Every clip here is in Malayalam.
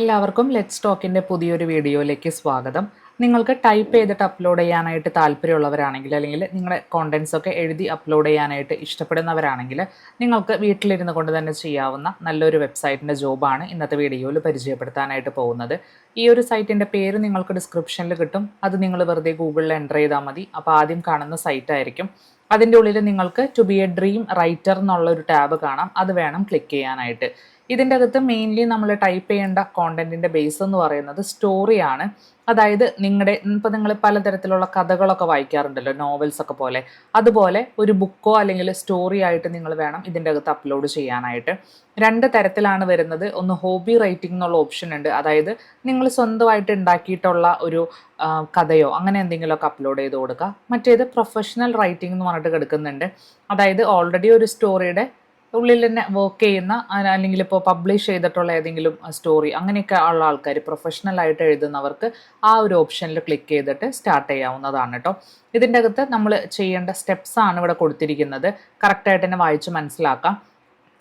എല്ലാവർക്കും ലെറ്റ് സ്റ്റോക്കിന്റെ പുതിയൊരു വീഡിയോയിലേക്ക് സ്വാഗതം. നിങ്ങൾക്ക് ടൈപ്പ് ചെയ്തിട്ട് അപ്ലോഡ് ചെയ്യാനായിട്ട് താല്പര്യമുള്ളവരാണെങ്കിൽ അല്ലെങ്കിൽ നിങ്ങളുടെ കോണ്ടൻസ് ഒക്കെ എഴുതി അപ്ലോഡ് ചെയ്യാനായിട്ട് ഇഷ്ടപ്പെടുന്നവരാണെങ്കിൽ നിങ്ങൾക്ക് വീട്ടിലിരുന്ന് കൊണ്ട് തന്നെ ചെയ്യാവുന്ന നല്ലൊരു വെബ്സൈറ്റിന്റെ ജോബാണ് ഇന്നത്തെ വീഡിയോയിൽ പരിചയപ്പെടുത്താനായിട്ട് പോകുന്നത്. ഈ ഒരു സൈറ്റിന്റെ പേര് നിങ്ങൾക്ക് ഡിസ്ക്രിപ്ഷനിൽ കിട്ടും. അത് നിങ്ങൾ വെറുതെ ഗൂഗിളിൽ എന്റർ ചെയ്താൽ മതി. അപ്പോൾ ആദ്യം കാണുന്ന സൈറ്റ് ആയിരിക്കും. അതിന്റെ ഉള്ളിൽ നിങ്ങൾക്ക് to be a dream writer എന്നുള്ള ഒരു ടാബ് കാണാം. അത് വേണം ക്ലിക്ക് ചെയ്യാനായിട്ട്. ഇതിന്റെ അകത്ത് മെയിൻലി നമ്മൾ ടൈപ്പ് ചെയ്യേണ്ട കോണ്ടന്റിന്റെ ബേസ് എന്ന് പറയുന്നത് സ്റ്റോറിയാണ് അതായത് നിങ്ങളുടെ ഇപ്പോൾ നിങ്ങൾ പലതരത്തിലുള്ള കഥകളൊക്കെ വായിക്കാറുണ്ടല്ലോ നോവൽസ് ഒക്കെ പോലെ. അതുപോലെ ഒരു ബുക്കോ അല്ലെങ്കിൽ സ്റ്റോറി ആയിട്ട് നിങ്ങൾ വേണം ഇതിന്റെ അകത്ത് അപ്ലോഡ് ചെയ്യാനായിട്ട്. രണ്ട് തരത്തിലാണ് വരുന്നത്. ഒന്ന് ഹോബി റൈറ്റിംഗ് എന്നുള്ള ഓപ്ഷൻ ഉണ്ട്. അതായത് നിങ്ങൾ സ്വന്തമായിട്ട് ഉണ്ടാക്കിയിട്ടുള്ള ഒരു കഥയോ അങ്ങനെ എന്തെങ്കിലുമൊക്കെ അപ്ലോഡ് ചെയ്ത് കൊടുക്കുക. മറ്റേത് പ്രൊഫഷണൽ റൈറ്റിംഗ് എന്ന് പറഞ്ഞിട്ട് കിടക്കുന്നുണ്ട് അതായത് ഓൾറെഡി ഒരു സ്റ്റോറിയുടെ ഉള്ളിൽ തന്നെ വർക്ക് ചെയ്യുന്ന അല്ലെങ്കിൽ ഇപ്പോൾ പബ്ലിഷ് ചെയ്തിട്ടുള്ള ഏതെങ്കിലും സ്റ്റോറി അങ്ങനെയൊക്കെ ഉള്ള ആൾക്കാർ പ്രൊഫഷണൽ ആയിട്ട് എഴുതുന്നവർക്ക് ആ ഒരു ഓപ്ഷനിൽ ക്ലിക്ക് ചെയ്തിട്ട് സ്റ്റാർട്ട് ചെയ്യാവുന്നതാണ് കേട്ടോ ഇതിന്റെ അകത്ത് നമ്മൾ ചെയ്യേണ്ട സ്റ്റെപ്സ് ആണ് ഇവിടെ കൊടുത്തിരിക്കുന്നത്. കറക്റ്റായിട്ട് തന്നെ വായിച്ച് മനസ്സിലാക്കാം.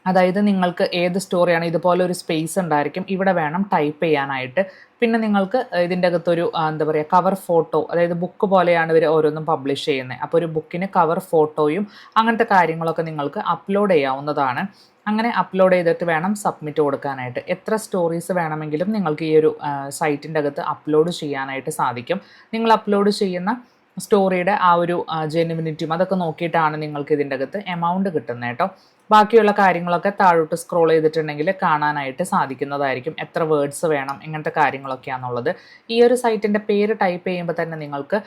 അതായത് നിങ്ങൾക്ക് ഏത് സ്റ്റോറിയാണ് ഇതുപോലെ ഒരു സ്പേസ് ഉണ്ടായിരിക്കും ഇവിടെ വേണം ടൈപ്പ് ചെയ്യാനായിട്ട്. പിന്നെ നിങ്ങൾക്ക് ഇതിന്റെ അകത്തൊരു എന്താ പറയുക കവർ ഫോട്ടോ അതായത് ബുക്ക് പോലെയാണ് ഇവർ ഓരോന്നും പബ്ലിഷ് ചെയ്യുന്നത് അപ്പോൾ ഒരു ബുക്കിന് കവർ ഫോട്ടോയും അങ്ങനത്തെ കാര്യങ്ങളൊക്കെ നിങ്ങൾക്ക് അപ്ലോഡ് ചെയ്യാവുന്നതാണ്. അങ്ങനെ അപ്ലോഡ് ചെയ്തിട്ട് വേണം സബ്മിറ്റ് കൊടുക്കാനായിട്ട്. എത്ര സ്റ്റോറീസ് വേണമെങ്കിലും നിങ്ങൾക്ക് ഈ ഒരു സൈറ്റിന്റെ അകത്ത് അപ്ലോഡ് ചെയ്യാനായിട്ട് സാധിക്കും. നിങ്ങൾ അപ്ലോഡ് ചെയ്യുന്ന സ്റ്റോറിയുടെ ആ ഒരു ജെനുവിനിറ്റിയും അതൊക്കെ നോക്കിയിട്ടാണ് നിങ്ങൾക്ക് ഇതിന്റെ അകത്ത് എമൗണ്ട് കിട്ടുന്നത് കേട്ടോ. ബാക്കിയുള്ള കാര്യങ്ങളൊക്കെ താഴോട്ട് സ്ക്രോൾ ചെയ്തിട്ടുണ്ടെങ്കിൽ കാണാനായിട്ട് സാധിക്കുന്നതായിരിക്കും എത്ര വേർഡ്സ് വേണം ഇങ്ങനത്തെ കാര്യങ്ങളൊക്കെയാണെന്നുള്ളത് ഈ ഒരു സൈറ്റിന്റെ പേര് ടൈപ്പ് ചെയ്യുമ്പോൾ തന്നെ നിങ്ങൾക്ക്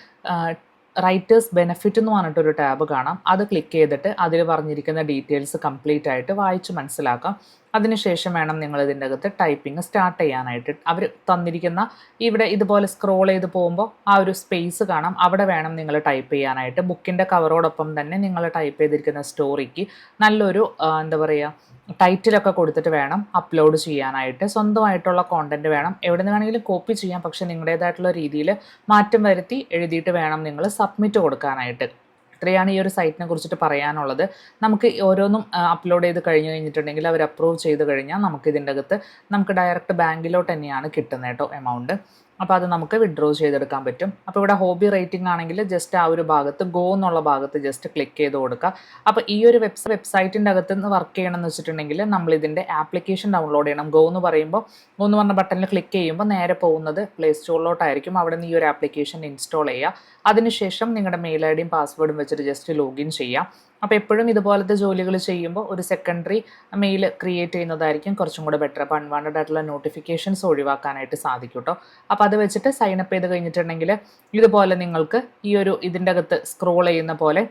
റൈറ്റേഴ്സ് ബെനിഫിറ്റ് എന്ന് പറഞ്ഞിട്ടൊരു ടാബ് കാണാം. അത് ക്ലിക്ക് ചെയ്തിട്ട് അതിൽ പറഞ്ഞിരിക്കുന്ന ഡീറ്റെയിൽസ് കംപ്ലീറ്റ് ആയിട്ട് വായിച്ച് മനസ്സിലാക്കാം. അതിനുശേഷം വേണം നിങ്ങൾ ഇതിന്റെ അകത്ത് ടൈപ്പിംഗ് സ്റ്റാർട്ട് ചെയ്യാനായിട്ട്. അവർ തന്നിരിക്കുന്ന ഇവിടെ ഇതുപോലെ സ്ക്രോൾ ചെയ്ത് പോകുമ്പോൾ ആ ഒരു സ്പേസ് കാണാം. അവിടെ വേണം നിങ്ങൾ ടൈപ്പ് ചെയ്യാനായിട്ട്. ബുക്കിന്റെ കവറോടൊപ്പം തന്നെ നിങ്ങൾ ടൈപ്പ് ചെയ്തിരിക്കുന്ന സ്റ്റോറിക്ക് നല്ലൊരു എന്താ പറയുക ടൈറ്റിലൊക്കെ കൊടുത്തിട്ട് വേണം അപ്ലോഡ് ചെയ്യാനായിട്ട്. സ്വന്തമായിട്ടുള്ള കോണ്ടന്റ് വേണം. എവിടെ നിന്ന് വേണമെങ്കിലും കോപ്പി ചെയ്യാം. പക്ഷേ നിങ്ങളുടേതായിട്ടുള്ള രീതിയിൽ മാറ്റം വരുത്തി എഴുതിയിട്ട് വേണം നിങ്ങൾ സബ്മിറ്റ് കൊടുക്കാനായിട്ട്. ഇത്രയാണ് ഈ ഒരു സൈറ്റിനെ കുറിച്ചിട്ട് പറയാനുള്ളത്. നമുക്ക് ഓരോന്നും അപ്ലോഡ് ചെയ്ത് കഴിഞ്ഞ് കഴിഞ്ഞിട്ടുണ്ടെങ്കിൽ അവർ അപ്രൂവ് ചെയ്ത് കഴിഞ്ഞാൽ നമുക്ക് ഇതിന്റെ അകത്ത് നമുക്ക് ഡയറക്റ്റ് ബാങ്കിലോട്ട് തന്നെയാണ് കിട്ടുന്നത് കേട്ടോ എമൗണ്ട് അപ്പോൾ അത് നമുക്ക് വിഡ്രോ ചെയ്തെടുക്കാൻ പറ്റും. അപ്പോൾ ഇവിടെ ഹോബി റേറ്റിംഗ് ആണെങ്കിൽ ജസ്റ്റ് ആ ഒരു ഭാഗത്ത് ഗോ എന്നുള്ള ഭാഗത്ത് ജസ്റ്റ് ക്ലിക്ക് ചെയ്ത് കൊടുക്കുക. അപ്പോൾ ഈ ഒരു വെബ്സ് വെബ്സൈറ്റിന്റെ അകത്ത് നിന്ന് വർക്ക് ചെയ്യണം എന്ന് വെച്ചിട്ടുണ്ടെങ്കിൽ നമ്മൾ ഇതിന്റെ ആപ്ലിക്കേഷൻ ഡൗൺലോഡ് ചെയ്യണം. ഗോ എന്ന് പറയുമ്പോൾ ഗോ എന്ന് പറഞ്ഞ ബട്ടണിൽ ക്ലിക്ക് ചെയ്യുമ്പോൾ നേരെ പോകുന്നത് പ്ലേ സ്റ്റോറിലോട്ടായിരിക്കും അവിടെ നിന്ന് ഈ ഒരു ആപ്ലിക്കേഷൻ ഇൻസ്റ്റാൾ ചെയ്യുക. അതിനുശേഷം നിങ്ങളുടെ മെയിൽ ഐ ഡിയും പാസ്വേഡും വെച്ചിട്ട് ജസ്റ്റ് ലോഗിൻ ചെയ്യാം അപ്പോൾ എപ്പോഴും ഇതുപോലത്തെ ജോലികൾ ചെയ്യുമ്പോൾ ഒരു സെക്കൻഡറി മെയിൽ ക്രിയേറ്റ് ചെയ്യുന്നതായിരിക്കും കുറച്ചും കൂടെ ബെറ്റർ അപ്പോൾ അൺവാണ്ടഡ് ആയിട്ടുള്ള നോട്ടിഫിക്കേഷൻസ് ഒഴിവാക്കാനായിട്ട് സാധിക്കും കേട്ടോ അപ്പോൾ അത് വെച്ചിട്ട് സൈൻ അപ്പ് ചെയ്ത് കഴിഞ്ഞിട്ടുണ്ടെങ്കിൽ ഇതുപോലെ നിങ്ങൾക്ക് ഈ ഒരു ഇതിന്റെ അകത്ത് സ്ക്രോൾ ചെയ്യുന്ന പോലെ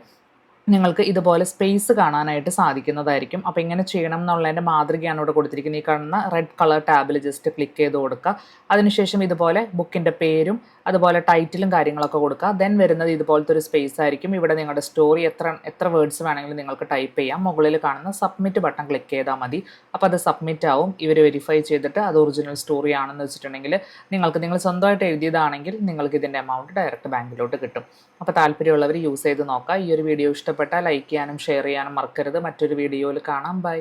നിങ്ങൾക്ക് ഇതുപോലെ സ്പേസ് കാണാനായിട്ട് സാധിക്കുന്നതായിരിക്കും. അപ്പോൾ ഇങ്ങനെ ചെയ്യണം എന്നുള്ളതിന്റെ മാതൃകയാണ് ഇവിടെ കൊടുത്തിരിക്കുന്നത്. ഈ കാണുന്ന റെഡ് കളർ ടാബിൽ ജസ്റ്റ് ക്ലിക്ക് ചെയ്ത് കൊടുക്കുക. അതിനുശേഷം ഇതുപോലെ ബുക്കിന്റെ പേരും അതുപോലെ ടൈറ്റിലും കാര്യങ്ങളൊക്കെ കൊടുക്കുക. ദെൻ വരുന്നത് ഇതുപോലത്തെ ഒരു സ്പേസ് ആയിരിക്കും. ഇവിടെ നിങ്ങളുടെ സ്റ്റോറി എത്ര എത്ര വേർഡ്സ് വേണമെങ്കിലും നിങ്ങൾക്ക് ടൈപ്പ് ചെയ്യാം. മുകളിൽ കാണുന്ന സബ്മിറ്റ് ബട്ടൺ ക്ലിക്ക് ചെയ്താൽ മതി. അപ്പോൾ അത് സബ്മിറ്റ് ആവും. ഇവർ വെരിഫൈ ചെയ്തിട്ട് അത് ഒറിജിനൽ സ്റ്റോറി ആണെന്ന് വെച്ചിട്ടുണ്ടെങ്കിൽ നിങ്ങൾക്ക് നിങ്ങൾ സ്വന്തമായിട്ട് എഴുതിയതാണെങ്കിൽ നിങ്ങൾക്ക് ഇതിന്റെ എമൗണ്ട് ഡയറക്റ്റ് ബാങ്കിലോട്ട് കിട്ടും. അപ്പോൾ താല്പര്യമുള്ളവർ യൂസ് ചെയ്ത് നോക്കുക. ഈ ഒരു വീഡിയോ ഇഷ്ടപ്പെട്ടാൽ ലൈക്ക് ചെയ്യാനും ഷെയർ ചെയ്യാനും മറക്കരുത്. മറ്റൊരു വീഡിയോയിൽ കാണാം. ബൈ